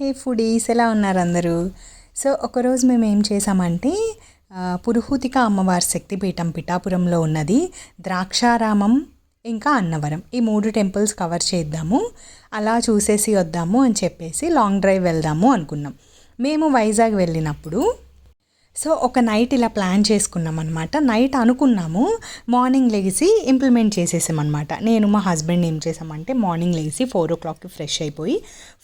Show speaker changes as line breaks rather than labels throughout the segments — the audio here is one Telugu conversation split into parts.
హే ఫుడీస్ ఎలా ఉన్నారు అందరూ? సో ఒకరోజు మేము ఏం చేసామంటే పురుహూతిక అమ్మవారి శక్తిపీఠం పిఠాపురంలో ఉన్నది. ద్రాక్షారామం ఇంకా అన్నవరం. ఈ మూడు టెంపుల్స్ కవర్ చేద్దాము. అలా చూసేసి వద్దాము అని చెప్పేసి లాంగ్ డ్రైవ్ వెళ్దాము అనుకున్నాం. మేము వైజాగ్ వెళ్ళినప్పుడు సో ఒక నైట్ ఇలా ప్లాన్ చేసుకున్నాం అనమాట నైట్ అనుకున్నాము మార్నింగ్ లేచి ఇంప్లిమెంట్ చేసేసామన్నమాట. నేను మా హస్బెండ్ ఏం చేసామంటే మార్నింగ్ లేచి ఫోర్ ఓ క్లాక్కి ఫ్రెష్ అయిపోయి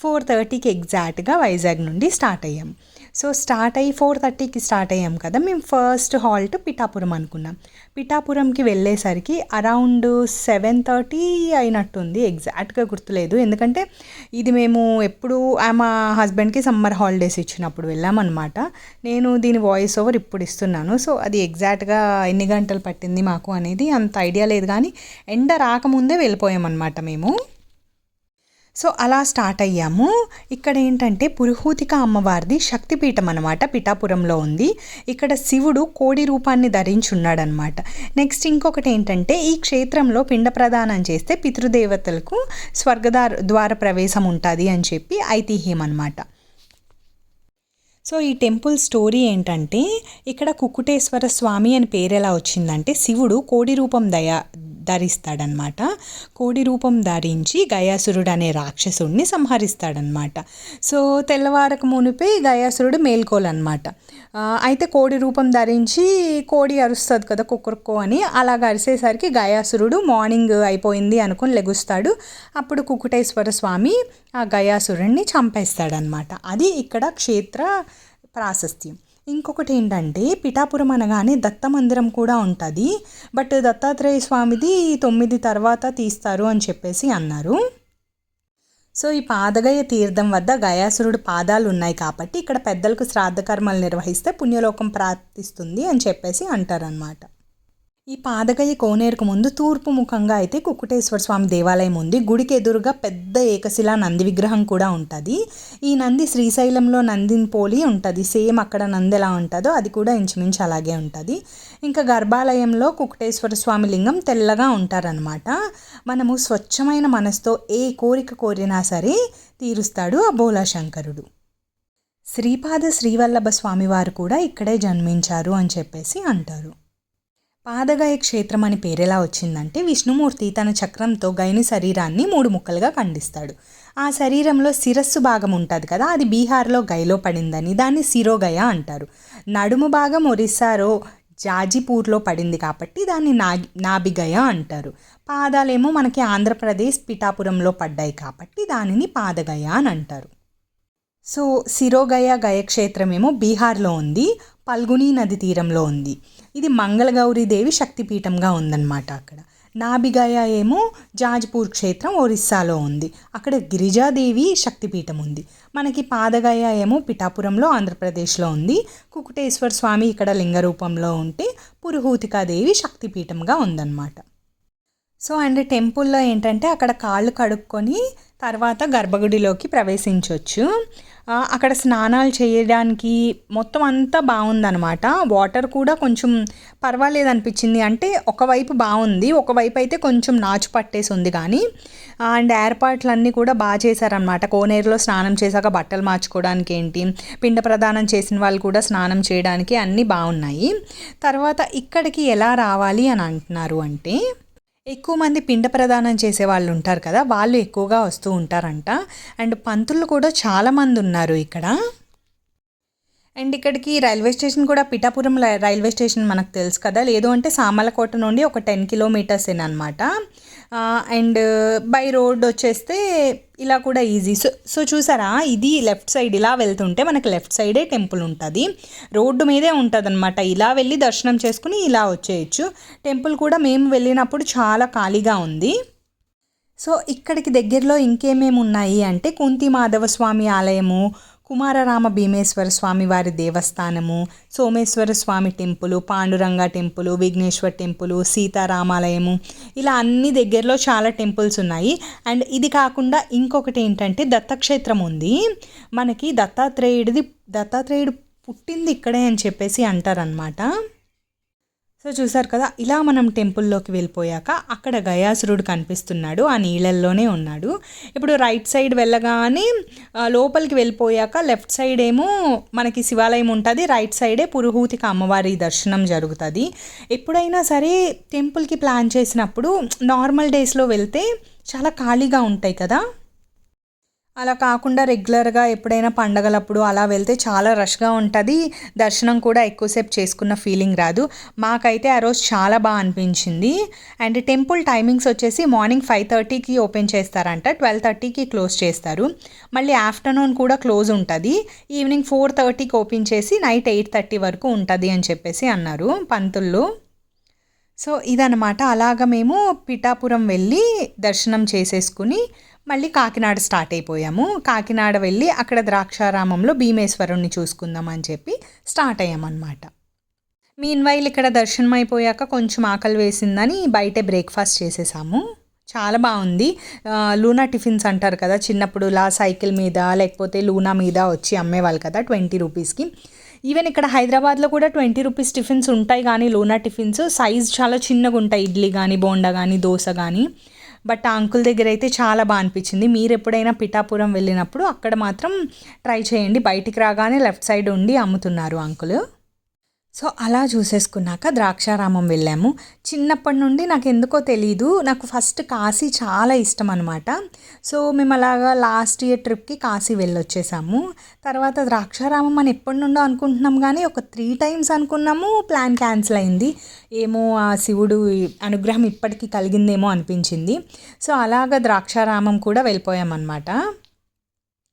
ఫోర్ థర్టీకి ఎగ్జాక్ట్గా వైజాగ్ నుండి స్టార్ట్ అయ్యాం. సో స్టార్ట్ అయ్యి ఫోర్ థర్టీకి స్టార్ట్ అయ్యాం కదా మేము ఫస్ట్ హాల్ట్ పిఠాపురం అనుకున్నాం. పిఠాపురంకి వెళ్ళేసరికి అరౌండ్ సెవెన్ థర్టీ అయినట్టుంది ఎగ్జాక్ట్గా గుర్తులేదు. ఎందుకంటే ఇది మేము ఎప్పుడు మా హస్బెండ్కి సమ్మర్ హాలిడేస్ ఇచ్చినప్పుడు వెళ్ళామన్నమాట. నేను దీని వాయిస్ ఓవర్ ఇప్పుడు ఇస్తున్నాను. సో అది ఎగ్జాక్ట్గా ఎన్ని గంటలు పట్టింది మాకు అనేది అంత ఐడియా లేదు. కానీ ఎండ రాకముందే వెళ్ళిపోయామన్నమాట మేము. సో అలా స్టార్ట్ అయ్యాము. ఇక్కడ ఏంటంటే పురుహూతిక అమ్మవారిది శక్తిపీఠం అనమాట పిఠాపురంలో ఉంది. ఇక్కడ శివుడు కోడి రూపాన్ని ధరించి ఉన్నాడనమాట నెక్స్ట్ ఇంకొకటి ఏంటంటే ఈ క్షేత్రంలో పిండ ప్రదానం చేస్తే పితృదేవతలకు స్వర్గదార ద్వార ప్రవేశం ఉంటుంది అని చెప్పి ఐతిహ్యం అనమాట సో ఈ టెంపుల్ స్టోరీ ఏంటంటే ఇక్కడ కుక్కుటేశ్వర స్వామి అని పేరు ఎలా వచ్చిందంటే శివుడు కోడి రూపం దయా ధరిస్తాడనమాట. కోడి రూపం ధరించి గయాసురుడు అనే రాక్షసుడిని సంహరిస్తాడనమాట. సో తెల్లవారకు మునిపే గయాసురుడు మేల్కోలన్నమాట అయితే కోడి రూపం ధరించి కోడి అరుస్తుంది కదా కుక్కరుకో అని అలాగ అరిసేసరికి గయాసురుడు మార్నింగ్ అయిపోయింది అనుకుని లెగుస్తాడు. అప్పుడు కుకుటేశ్వర స్వామి ఆ గయాసురుడిని చంపేస్తాడనమాట అది ఇక్కడ క్షేత్ర ప్రాశస్త్యం. ఇంకొకటి ఏంటంటే పిఠాపురం అనగానే దత్త మందిరం కూడా ఉంటుంది. బట్ దత్తాత్రేయ స్వామిది తొమ్మిది తర్వాత తీస్తారు అని చెప్పేసి అన్నారు. సో ఈ పాదగయ తీర్థం వద్ద గయాసురుడు పాదాలు ఉన్నాయి కాబట్టి ఇక్కడ పెద్దలకు శ్రాద్ధ కర్మలు నిర్వహిస్తే పుణ్యలోకం ప్రాప్తిస్తుంది అని చెప్పేసి అంటారనమాట ఈ పాదగయ్య కోనేరుకు ముందు తూర్పు ముఖంగా అయితే కుక్కుటేశ్వర స్వామి దేవాలయం ఉంది. గుడికి ఎదురుగా పెద్ద ఏకశిలా నంది విగ్రహం కూడా ఉంటుంది. ఈ నంది శ్రీశైలంలో నందిని పోలి ఉంటుంది. సేమ్ అక్కడ నంది ఎలా ఉంటుందో అది కూడా ఇంచుమించు అలాగే ఉంటుంది. ఇంకా గర్భాలయంలో కుక్కుటేశ్వర స్వామి లింగం తెల్లగా ఉంటారనమాట మనము స్వచ్ఛమైన మనసుతో ఏ కోరిక కోరినా సరే తీరుస్తాడు ఆ బోలాశంకరుడు. శ్రీపాద శ్రీవల్లభ స్వామివారు కూడా ఇక్కడే జన్మించారు అని చెప్పేసి అంటారు. పాదగాయ క్షేత్రం అని పేరెలా వచ్చిందంటే విష్ణుమూర్తి తన చక్రంతో గైని శరీరాన్ని మూడు ముక్కలుగా ఖండిస్తాడు. ఆ శరీరంలో శిరస్సు భాగం ఉంటుంది కదా అది బీహార్లో గైలో పడిందని దాన్ని శిరోగయ అంటారు. నడుము భాగం ఒరిస్సాలో జాజిపూర్లో పడింది కాబట్టి దాన్ని నాగి నాభిగయ అంటారు. పాదాలేమో మనకి ఆంధ్రప్రదేశ్ పిఠాపురంలో పడ్డాయి కాబట్టి దానిని పాదగయ అని అంటారు. సో శిరోగయ గయక్షేత్రమేమో బీహార్లో ఉంది పల్గుని నది తీరంలో ఉంది. ఇది మంగళగౌరి దేవి శక్తిపీఠంగా ఉందన్నమాట అక్కడ. నాభిగయ ఏమో జాజ్పూర్ క్షేత్రం ఒరిస్సాలో ఉంది. అక్కడ గిరిజాదేవి శక్తిపీఠం ఉంది. మనకి పాదగాయ ఏమో పిఠాపురంలో ఆంధ్రప్రదేశ్లో ఉంది. కుకుటేశ్వర స్వామి ఇక్కడ లింగ రూపంలో ఉంటే పురుహూతికాదేవి శక్తిపీఠంగా ఉందన్నమాట. సో అండ్ టెంపుల్లో ఏంటంటే అక్కడ కాళ్ళు కడుక్కొని తర్వాత గర్భగుడిలోకి ప్రవేశించవచ్చు అక్కడ స్నానాలు చేయడానికి మొత్తం అంతా బాగుందనమాట వాటర్ కూడా కొంచెం పర్వాలేదు అనిపించింది. అంటే ఒకవైపు బాగుంది ఒకవైపు అయితే కొంచెం నాచు పట్టేసి ఉంది కానీ అండ్ ఏర్పాట్లన్నీ కూడా బాగా చేశారనమాట కోనేరులో స్నానం చేశాక బట్టలు మార్చుకోవడానికి ఏంటి పిండ ప్రదానం చేసిన వాళ్ళు కూడా స్నానం చేయడానికి అన్నీ బాగున్నాయి. తర్వాత ఇక్కడికి ఎలా రావాలి అని అంటున్నారు అంటే ఎక్కువ మంది పిండ ప్రదానం చేసే వాళ్ళు ఉంటారు కదా వాళ్ళు ఎక్కువగా వస్తూ ఉంటారంట. అండ్ పంతులు కూడా చాలా మంది ఉన్నారు ఇక్కడ. అండ్ ఇక్కడికి రైల్వే స్టేషన్ కూడా పిఠాపురం రైల్వే స్టేషన్ మనకు తెలుసు కదా. లేదు అంటే సామలకోట నుండి ఒక టెన్ కిలోమీటర్స్ అనమాట అండ్ బై రోడ్ వచ్చేస్తే ఇలా కూడా ఈజీ. సో సో చూసారా? ఇది లెఫ్ట్ సైడ్ ఇలా వెళ్తుంటే మనకి లెఫ్ట్ సైడే టెంపుల్ ఉంటుంది. రోడ్డు మీదే ఉంటుంది ఇలా వెళ్ళి దర్శనం చేసుకుని ఇలా వచ్చేయచ్చు. టెంపుల్ కూడా మేము వెళ్ళినప్పుడు చాలా ఖాళీగా ఉంది. సో ఇక్కడికి దగ్గరలో ఇంకేమేమి ఉన్నాయి అంటే కుంతి మాధవ స్వామి ఆలయము కుమారరామ భీమేశ్వర స్వామి వారి దేవస్థానము Someswara Swamy temple Panduranga temple Vighneshwar temple సీతారామాలయము. ఇలా అన్ని దగ్గరలో చాలా టెంపుల్స్ ఉన్నాయి. అండ్ ఇది కాకుండా ఇంకొకటి ఏంటంటే దత్తక్షేత్రం ఉంది. మనకి దత్తాత్రేయుడిది దత్తాత్రేయుడు పుట్టింది ఇక్కడే అని చెప్పేసి అంటారనమాట సో చూసారు కదా ఇలా మనం టెంపుల్లోకి వెళ్ళిపోయాక అక్కడ గయాసురుడు కనిపిస్తున్నాడు ఆ నీళ్ళల్లోనే ఉన్నాడు. ఇప్పుడు రైట్ సైడ్ వెళ్ళగానే లోపలికి వెళ్ళిపోయాక లెఫ్ట్ సైడ్ ఏమో మనకి శివాలయం ఉంటుంది రైట్ సైడే పురుహూతిక అమ్మవారి దర్శనం జరుగుతుంది. ఎప్పుడైనా సరే టెంపుల్కి ప్లాన్ చేసినప్పుడు నార్మల్ డేస్లో వెళ్తే చాలా ఖాళీగా ఉంటాయి కదా. అలా కాకుండా రెగ్యులర్గా ఎప్పుడైనా పండగలప్పుడు అలా వెళ్తే చాలా రష్గా ఉంటుంది. దర్శనం కూడా ఎక్కువసేపు చేసుకున్న ఫీలింగ్ రాదు. మాకైతే ఆ రోజు చాలా బాగా అనిపించింది. అండ్ టెంపుల్ టైమింగ్స్ వచ్చేసి మార్నింగ్ ఫైవ్ థర్టీకి ఓపెన్ చేస్తారంట. ట్వెల్వ్ థర్టీకి క్లోజ్ చేస్తారు. మళ్ళీ ఆఫ్టర్నూన్ కూడా క్లోజ్ ఉంటుంది. ఈవినింగ్ ఫోర్ థర్టీకి ఓపెన్ చేసి నైట్ ఎయిట్ థర్టీ వరకు ఉంటుంది అని చెప్పేసి అన్నారు పంతుల్లో సో ఇదనమాట అలాగ మేము పిఠాపురం వెళ్ళి దర్శనం చేసేసుకుని మళ్ళీ కాకినాడ స్టార్ట్ అయిపోయాము. కాకినాడ వెళ్ళి అక్కడ ద్రాక్షారామంలో భీమేశ్వరుణ్ణి చూసుకుందాం అని చెప్పి స్టార్ట్ అయ్యామన్నమాట. మీన్వైల్ ఇక్కడ దర్శనం అయిపోయాక కొంచెం ఆకలి వేసిందని బయటే బ్రేక్ఫాస్ట్ చేసేసాము. చాలా బాగుంది. లూనా టిఫిన్స్ అంటారు కదా చిన్నప్పుడు లా సైకిల్ మీద లేకపోతే లూనా మీద వచ్చి అమ్మేవాళ్ళు కదా ట్వంటీ రూపీస్కి. ఈవెన్ ఇక్కడ హైదరాబాద్లో కూడా ట్వంటీ రూపీస్ టిఫిన్స్ ఉంటాయి కానీ లూనా టిఫిన్స్ సైజ్ చాలా చిన్నగా ఉంటాయి ఇడ్లీ కానీ బోండా కానీ దోశ కానీ బట్ ఆ అంకుల్ దగ్గర అయితే చాలా బాగా అనిపించింది. మీరు ఎప్పుడైనా పిఠాపురం వెళ్ళినప్పుడు అక్కడ మాత్రం ట్రై చేయండి. బయటికి రాగానే లెఫ్ట్ సైడ్ ఉండి అమ్ముతున్నారు అంకుల్. సో అలా చూసేసుకున్నాక ద్రాక్షారామం వెళ్ళాము. చిన్నప్పటి నుండి నాకు ఎందుకో తెలీదు. నాకు ఫస్ట్ కాశీ చాలా ఇష్టం అనమాట సో మేము అలాగా లాస్ట్ ఇయర్ ట్రిప్కి కాశీ వెళ్ళొచ్చేసాము. తర్వాత ద్రాక్షారామం అని ఎప్పటి నుండో అనుకుంటున్నాం కానీ ఒక త్రీ టైమ్స్ అనుకున్నాము. ప్లాన్ క్యాన్సిల్ అయింది. ఏమో ఆ శివుడు అనుగ్రహం ఇప్పటికీ కలిగిందేమో అనిపించింది. సో అలాగా ద్రాక్షారామం కూడా వెళ్ళిపోయామన్నమాట.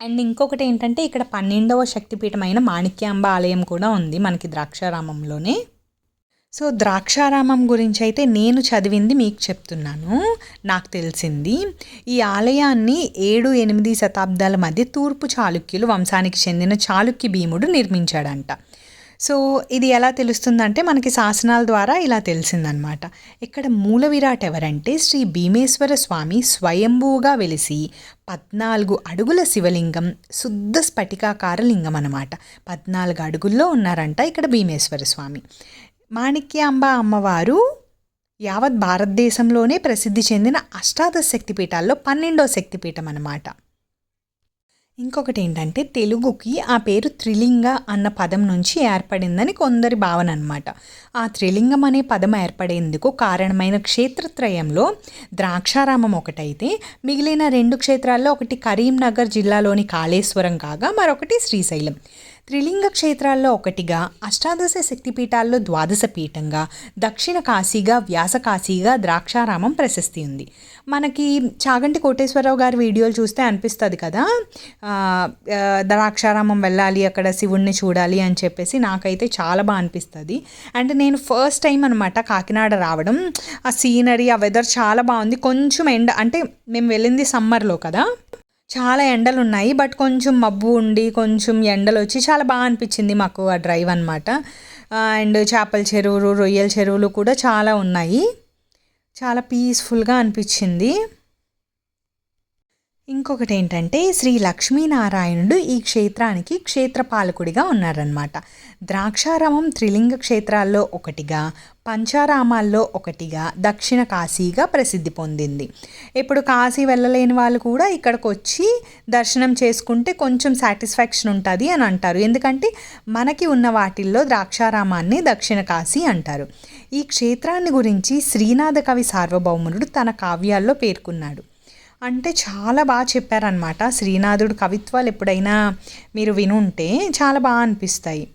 అండ్ ఇంకొకటి ఏంటంటే ఇక్కడ పన్నెండవ శక్తిపీఠమైన మాణిక్యాంబ ఆలయం కూడా ఉంది మనకి ద్రాక్షారామంలోనే. సో ద్రాక్షారామం గురించి అయితే నేను చదివింది మీకు చెప్తున్నాను నాకు తెలిసింది. ఈ ఆలయాన్ని ఏడు ఎనిమిది శతాబ్దాల మధ్య తూర్పు చాళుక్యులు వంశానికి చెందిన చాళుక్య భీముడు నిర్మించాడంట. సో ఇది ఎలా తెలుస్తుందంటే మనకి శాసనాల ద్వారా ఇలా తెలిసిందనమాట. ఇక్కడ మూల విరాట్ ఎవరంటే శ్రీ భీమేశ్వర స్వామి స్వయంభూగా వెలిసి పద్నాలుగు అడుగుల శివలింగం శుద్ధ స్ఫటికాకార లింగం అనమాట పద్నాలుగు అడుగుల్లో ఉన్నారంట ఇక్కడ భీమేశ్వర స్వామి. మాణిక్యాంబ అమ్మవారు యావత్ భారతదేశంలోనే ప్రసిద్ధి చెందిన అష్టాదశ శక్తిపీఠాల్లో పన్నెండో శక్తిపీఠం అనమాట ఇంకొకటి ఏంటంటే తెలుగుకి ఆ పేరు త్రిలింగ అన్న పదం నుంచి ఏర్పడిందని కొందరి భావన అనమాట ఆ త్రిలింగం అనే పదం ఏర్పడేందుకు కారణమైన క్షేత్రత్రయంలో ద్రాక్షారామం ఒకటైతే మిగిలిన రెండు క్షేత్రాల్లో ఒకటి కరీంనగర్ జిల్లాలోని కాళేశ్వరం కాగా మరొకటి శ్రీశైలం. త్రిలింగ క్షేత్రాల్లో ఒకటిగా అష్టాదశ శక్తిపీఠాల్లో ద్వాదశ పీఠంగా దక్షిణ కాశీగా వ్యాస కాశీగా ద్రాక్షారామం ప్రశస్తి ఉంది. మనకి చాగంటి కోటేశ్వరరావు గారి వీడియోలు చూస్తే అనిపిస్తుంది కదా? ద్రాక్షారామం వెళ్ళాలి అక్కడ శివుణ్ణి చూడాలి అని చెప్పేసి నాకైతే చాలా బాగా అనిపిస్తుంది. అండ్ నేను ఫస్ట్ టైం అనమాట కాకినాడ రావడం. ఆ సీనరీ ఆ వెదర్ చాలా బాగుంది. కొంచెం ఎండ అంటే మేము వెళ్ళింది సమ్మర్లో కదా? చాలా ఎండలు ఉన్నాయి బట్ కొంచెం మబ్బు ఉండి కొంచెం ఎండలు వచ్చి చాలా బాగా అనిపించింది మాకు ఆ డ్రైవ్ అనమాట అండ్ చేపల చెరువులు రొయ్యల చెరువులు కూడా చాలా ఉన్నాయి. చాలా పీస్ఫుల్గా అనిపించింది. ఇంకొకటి ఏంటంటే శ్రీ లక్ష్మీనారాయణుడు ఈ క్షేత్రానికి క్షేత్రపాలకుడిగా ఉన్నారనమాట ద్రాక్షారామం త్రిలింగ క్షేత్రాల్లో ఒకటిగా పంచారామాల్లో ఒకటిగా దక్షిణ కాశీగా ప్రసిద్ధి పొందింది. ఇప్పుడు కాశీ వెళ్ళలేని వాళ్ళు కూడా ఇక్కడికి వచ్చి దర్శనం చేసుకుంటే కొంచెం సాటిస్ఫాక్షన్ ఉంటుంది అని అంటారు. ఎందుకంటే మనకి ఉన్న వాటిల్లో ద్రాక్షారామాన్ని దక్షిణ కాశీ అంటారు. ఈ క్షేత్రాన్ని గురించి శ్రీనాథ కవి సార్వభౌమునుడు తన కావ్యాల్లో పేర్కొన్నాడు. అంటే చాలా బాగా చెప్పారనమాట శ్రీనాథుడు కవిత్వాలు ఎప్పుడైనా మీరు వినుంటే చాలా బాగా అనిపిస్తాయి.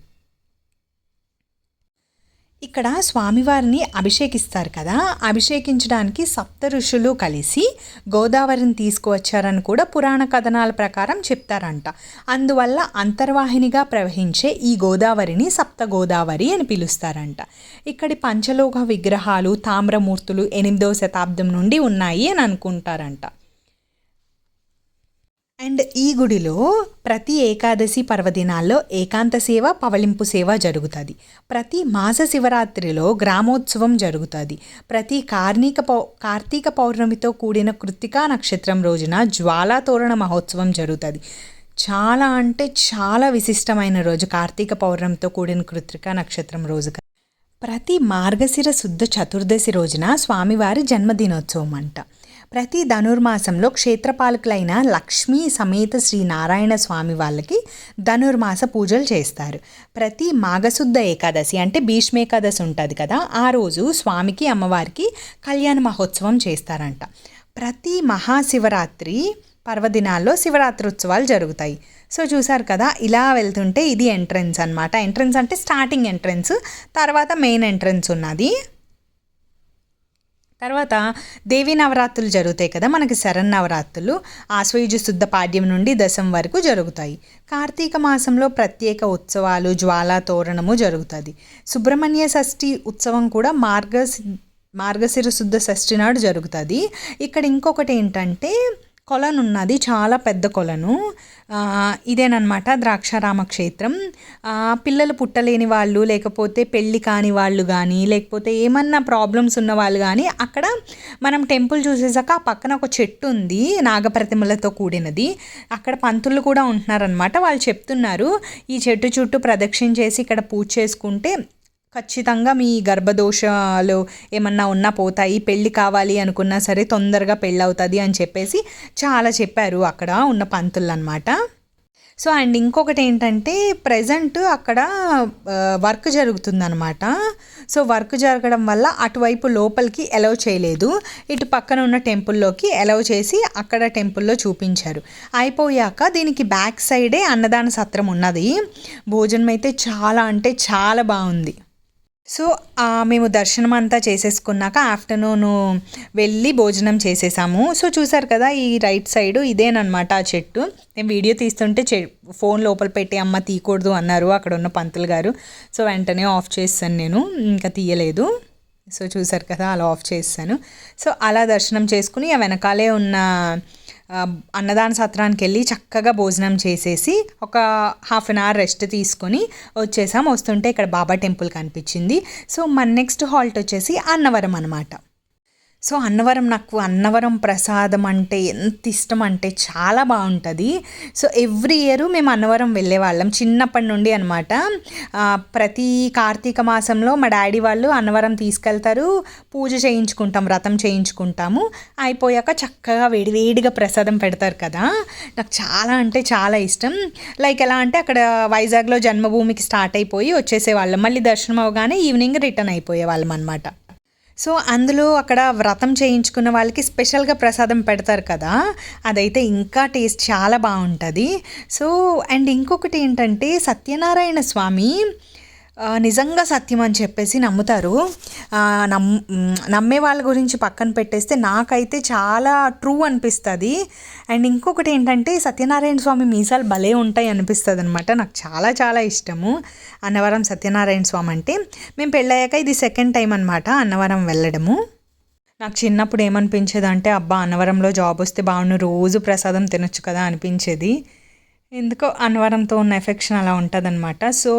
ఇక్కడ స్వామివారిని అభిషేకిస్తారు కదా అభిషేకించడానికి సప్త ఋషులు కలిసి గోదావరిని తీసుకువచ్చారని కూడా పురాణ కథనాల ప్రకారం చెప్తారంట. అందువల్ల అంతర్వాహినిగా ప్రవహించే ఈ గోదావరిని సప్త గోదావరి అని పిలుస్తారంట. ఇక్కడి పంచలోక విగ్రహాలు తామ్రమూర్తులు ఎనిమిదవ శతాబ్దం నుండి ఉన్నాయి అని అనుకుంటారంట. అండ్ ఈ గుడిలో ప్రతి ఏకాదశి పర్వదినాల్లో ఏకాంత సేవ పవళింపు సేవ జరుగుతుంది. ప్రతి మాస శివరాత్రిలో గ్రామోత్సవం జరుగుతుంది. ప్రతి కార్ణిక పౌ కార్తీక పౌర్ణమితో కూడిన కృత్తికా నక్షత్రం రోజున జ్వాలా తోరణ మహోత్సవం జరుగుతుంది. చాలా అంటే చాలా విశిష్టమైన రోజు కార్తీక పౌర్ణమితో కూడిన కృత్తికా నక్షత్రం రోజు ప్రతి మార్గశిర శుద్ధ చతుర్దశి రోజున స్వామివారి జన్మదినోత్సవం అంట. ప్రతి ధనుర్మాసంలో క్షేత్రపాలకులైన లక్ష్మీ సమేత శ్రీ నారాయణ స్వామి వాళ్ళకి ధనుర్మాస పూజలు చేస్తారు. ప్రతి మాఘశుద్ధ ఏకాదశి అంటే భీష్మేకాదశి ఉంటుంది కదా ఆ రోజు స్వామికి అమ్మవారికి కళ్యాణ మహోత్సవం చేస్తారంట. ప్రతి మహాశివరాత్రి పర్వదినాల్లో శివరాత్రి ఉత్సవాలు జరుగుతాయి. సో చూసారు కదా ఇలా వెళ్తుంటే ఇది ఎంట్రన్స్ అనమాట ఎంట్రన్స్ అంటే స్టార్టింగ్ ఎంట్రన్స్ తర్వాత మెయిన్ ఎంట్రన్స్ ఉన్నది. తర్వాత దేవీ నవరాత్రులు జరుగుతాయి కదా మనకి శరన్నవరాత్రులు ఆశ్వయుజ శుద్ధ పాడ్యం నుండి దశం వరకు జరుగుతాయి. కార్తీక మాసంలో ప్రత్యేక ఉత్సవాలు జ్వాలా తోరణము జరుగుతుంది. సుబ్రహ్మణ్య షష్ఠి ఉత్సవం కూడా మార్గ మార్గశిర శుద్ధ షష్ఠి నాడు జరుగుతుంది. ఇక్కడ ఇంకొకటి ఏంటంటే కొలను ఉన్నది చాలా పెద్ద కొలను. ఇదేనమాట ద్రాక్షారామ క్షేత్రం. పిల్లలు పుట్టలేని వాళ్ళు లేకపోతే పెళ్ళి కాని వాళ్ళు కానీ లేకపోతే ఏమన్నా ప్రాబ్లమ్స్ ఉన్న వాళ్ళు కానీ అక్కడ మనం టెంపుల్ చూసేసాక ఆ పక్కన ఒక చెట్టు ఉంది నాగప్రతిమలతో కూడినది. అక్కడ పంతులు కూడా ఉంటున్నారనమాట వాళ్ళు చెప్తున్నారు ఈ చెట్టు చుట్టూ ప్రదక్షిణ చేసి ఇక్కడ పూజ చేసుకుంటే ఖచ్చితంగా మీ గర్భదోషాలు ఏమన్నా ఉన్నా పోతాయి పెళ్ళి కావాలి అనుకున్నా సరే తొందరగా పెళ్ళి అవుతుంది అని చెప్పేసి చాలా చెప్పారు అక్కడ ఉన్న పంతులు అనమాట సో అండ్ ఇంకొకటి ఏంటంటే ప్రజెంట్ అక్కడ వర్క్ జరుగుతుందనమాట సో వర్క్ జరగడం వల్ల అటువైపు లోపలికి ఎలవ్ చేయలేదు. ఇటు పక్కన ఉన్న టెంపుల్లోకి ఎలవ్ చేసి అక్కడ టెంపుల్లో చూపించారు. అయిపోయాక దీనికి బ్యాక్ సైడే అన్నదాన సత్రం ఉన్నది. భోజనం అయితే చాలా అంటే చాలా బాగుంది. సో మేము దర్శనం అంతా చేసేసుకున్నాక ఆఫ్టర్నూన్ వెళ్ళి భోజనం చేసేసాము. సో చూసారు కదా ఈ రైట్ సైడ్ ఇదేనమాట ఆ చెట్టు. నేను వీడియో తీస్తుంటే చె ఫోన్ లోపల పెట్టి అమ్మ తీయకూడదు అన్నారు అక్కడ ఉన్న పంతులు గారు. సో వెంటనే ఆఫ్ చేస్తాను నేను. ఇంకా తీయలేదు. సో చూసారు కదా అలా ఆఫ్ చేస్తాను. సో అలా దర్శనం చేసుకుని ఆ వెనకాలే ఉన్న అన్నదాన సత్రానికి వెళ్ళి చక్కగా భోజనం చేసేసి ఒక హాఫ్ అన్ అవర్ రెస్ట్ తీసుకొని వచ్చేసాం. వస్తుంటే ఇక్కడ బాబా టెంపుల్ కనిపించింది. సో మన నెక్స్ట్ హాల్ట్ వచ్చేసి అన్నవరం అనమాట సో అన్నవరం నాకు అన్నవరం ప్రసాదం అంటే ఎంత ఇష్టం అంటే చాలా బాగుంటుంది. సో ఎవ్రీ ఇయర్ మేము అన్నవరం వెళ్ళేవాళ్ళం. చిన్నప్పటి నుండి అనమాట ప్రతి కార్తీక మాసంలో మా డాడీ వాళ్ళు అన్నవరం తీసుకెళ్తారు. పూజ చేయించుకుంటాం వ్రతం చేయించుకుంటాము. అయిపోయాక చక్కగా వేడివేడిగా ప్రసాదం పెడతారు కదా. నాకు చాలా అంటే చాలా ఇష్టం. లైక్ ఎలా అంటే అక్కడ వైజాగ్లో జన్మభూమికి స్టార్ట్ అయిపోయి వచ్చేసేవాళ్ళం. మళ్ళీ దర్శనం అవగానే ఈవినింగ్ రిటర్న్ అయిపోయేవాళ్ళం అనమాట సో అందులో అక్కడ వ్రతం చేయించుకున్న వాళ్ళకి స్పెషల్గా ప్రసాదం పెడతారు కదా అదైతే ఇంకా టేస్ట్ చాలా బాగుంటుంది. సో అండ్ ఇంకొకటి ఏంటంటే సత్యనారాయణ స్వామి నిజంగా సత్యం అని చెప్పేసి నమ్ముతారు. నమ్ నమ్మే వాళ్ళ గురించి పక్కన పెట్టేస్తే నాకైతే చాలా ట్రూ అనిపిస్తుంది. అండ్ ఇంకొకటి ఏంటంటే సత్యనారాయణ స్వామి మీసాలు భలే ఉంటాయి అనిపిస్తుంది అనమాట నాకు చాలా చాలా ఇష్టము అన్నవరం సత్యనారాయణ స్వామి అంటే. మేము పెళ్ళయ్యాక ఇది సెకండ్ టైం అనమాట అన్నవరం వెళ్ళడము. నాకు చిన్నప్పుడు ఏమనిపించేది అంటే అబ్బా అన్నవరంలో జాబ్ వస్తే బాగుండు రోజు ప్రసాదం తినొచ్చు కదా అనిపించేది. ఎందుకో అన్నవరంతో ఉన్న ఎఫెక్షన్ అలా ఉంటుందన్నమాట. సో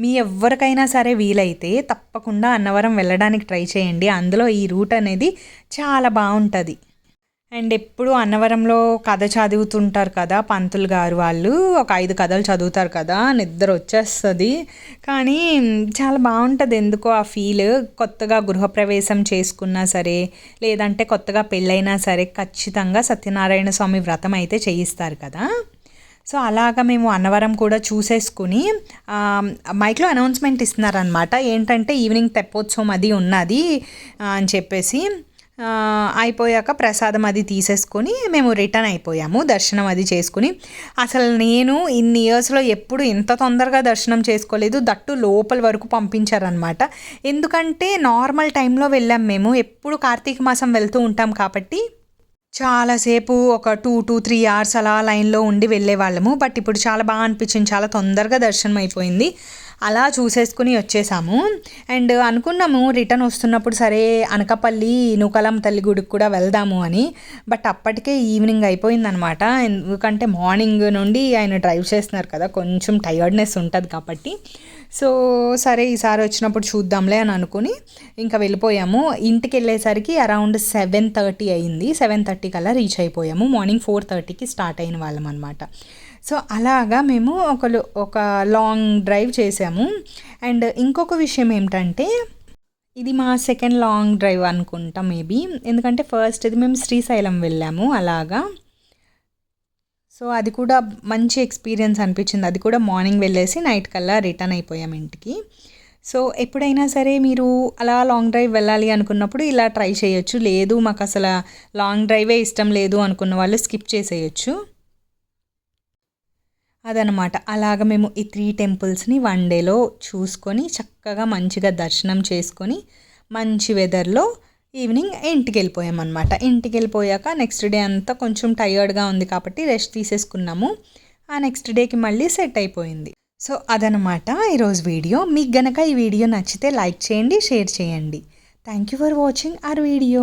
మీ ఎవరికైనా సరే వీలైతే తప్పకుండా అన్నవరం వెళ్ళడానికి ట్రై చేయండి. అందులో ఈ రూట్ అనేది చాలా బాగుంటుంది. అండ్ ఎప్పుడు అన్నవరంలో కథ చదువుతుంటారు కదా పంతులు గారు వాళ్ళు ఒక ఐదు కథలు చదువుతారు కదా నిద్ర వచ్చేస్తుంది. కానీ చాలా బాగుంటుంది ఎందుకో ఆ ఫీల్ కొత్తగా గృహప్రవేశం చేసుకున్నా సరే లేదంటే కొత్తగా పెళ్ళైనా సరే ఖచ్చితంగా సత్యనారాయణ స్వామి వ్రతం అయితే చేయిస్తారు కదా. సో అలాగా మేము అన్నవరం కూడా చూసేసుకుని మైక్లో అనౌన్స్మెంట్ ఇస్తున్నారనమాట ఏంటంటే ఈవినింగ్ తెప్పోత్సవం అది ఉన్నది అని చెప్పేసి అయిపోయాక ప్రసాదం అది తీసేసుకొని మేము రిటర్న్ అయిపోయాము దర్శనం అది చేసుకుని. అసలు నేను ఇన్ని ఇయర్స్లో ఎప్పుడు ఇంత తొందరగా దర్శనం చేసుకోలేదు దట్టు లోపల వరకు పంపించారనమాట ఎందుకంటే నార్మల్ టైంలో వెళ్ళాం మేము ఎప్పుడు కార్తీక మాసం వెళ్తూ ఉంటాం కాబట్టి చాలాసేపు ఒక టూ టూ త్రీ అవర్స్ అలా లైన్లో ఉండి వెళ్ళేవాళ్ళము. బట్ ఇప్పుడు చాలా బాగా అనిపించింది. చాలా తొందరగా దర్శనం అయిపోయింది. అలా చూసేసుకుని వచ్చేసాము. అండ్ అనుకున్నాము రిటర్న్ వస్తున్నప్పుడు సరే అనకపల్లి నూకలం తల్లి గుడికి కూడా వెళ్దాము అని. బట్ అప్పటికే ఈవినింగ్ అయిపోయిందనమాట. ఎందుకంటే మార్నింగ్ నుండి ఆయన డ్రైవ్ చేస్తున్నారు కదా కొంచెం టయర్డ్నెస్ ఉంటుంది కాబట్టి. సో సరే ఈసారి వచ్చినప్పుడు చూద్దాంలే అని అనుకుని ఇంకా వెళ్ళిపోయాము. ఇంటికి వెళ్ళేసరికి అరౌండ్ సెవెన్ థర్టీ అయింది. సెవెన్ థర్టీ కల్లా రీచ్ అయిపోయాము. మార్నింగ్ ఫోర్ థర్టీకి స్టార్ట్ అయిన వాళ్ళం అనమాట సో అలాగా మేము ఒక ఒక లాంగ్ డ్రైవ్ చేసాము. అండ్ ఇంకొక విషయం ఏమిటంటే ఇది మా సెకండ్ లాంగ్ డ్రైవ్ అనుకుంటా మేబీ. ఎందుకంటే ఫస్ట్ ఇది మేము శ్రీశైలం వెళ్ళాము. అలాగా. సో అది కూడా మంచి ఎక్స్పీరియన్స్ అనిపించింది. అది కూడా మార్నింగ్ వెళ్ళేసి నైట్ కల్లా రిటర్న్ అయిపోయాం ఇంటికి. సో ఎప్పుడైనా సరే మీరు అలా లాంగ్ డ్రైవ్ వెళ్ళాలి అనుకున్నప్పుడు ఇలా ట్రై చేయొచ్చు. లేదు మాకు అసలు లాంగ్ డ్రైవే ఇష్టం లేదు అనుకున్న వాళ్ళు స్కిప్ చేసేయచ్చు. అదనమాట అలాగ మేము ఈ త్రీ టెంపుల్స్ని వన్ డేలో చూసుకొని చక్కగా మంచిగా దర్శనం చేసుకొని మంచి వెదర్లో ఈవినింగ్ ఇంటికి వెళ్ళిపోయామన్నమాట ఇంటికి వెళ్ళిపోయాక నెక్స్ట్ డే అంతా కొంచెం టయర్డ్గా ఉంది కాబట్టి రెస్ట్ తీసేసుకున్నాము. ఆ నెక్స్ట్ డేకి మళ్ళీ సెట్ అయిపోయింది. సో అదనమాట ఈరోజు వీడియో. మీకు గనక ఈ వీడియో నచ్చితే లైక్ చేయండి షేర్ చేయండి. Thank you for watching our video.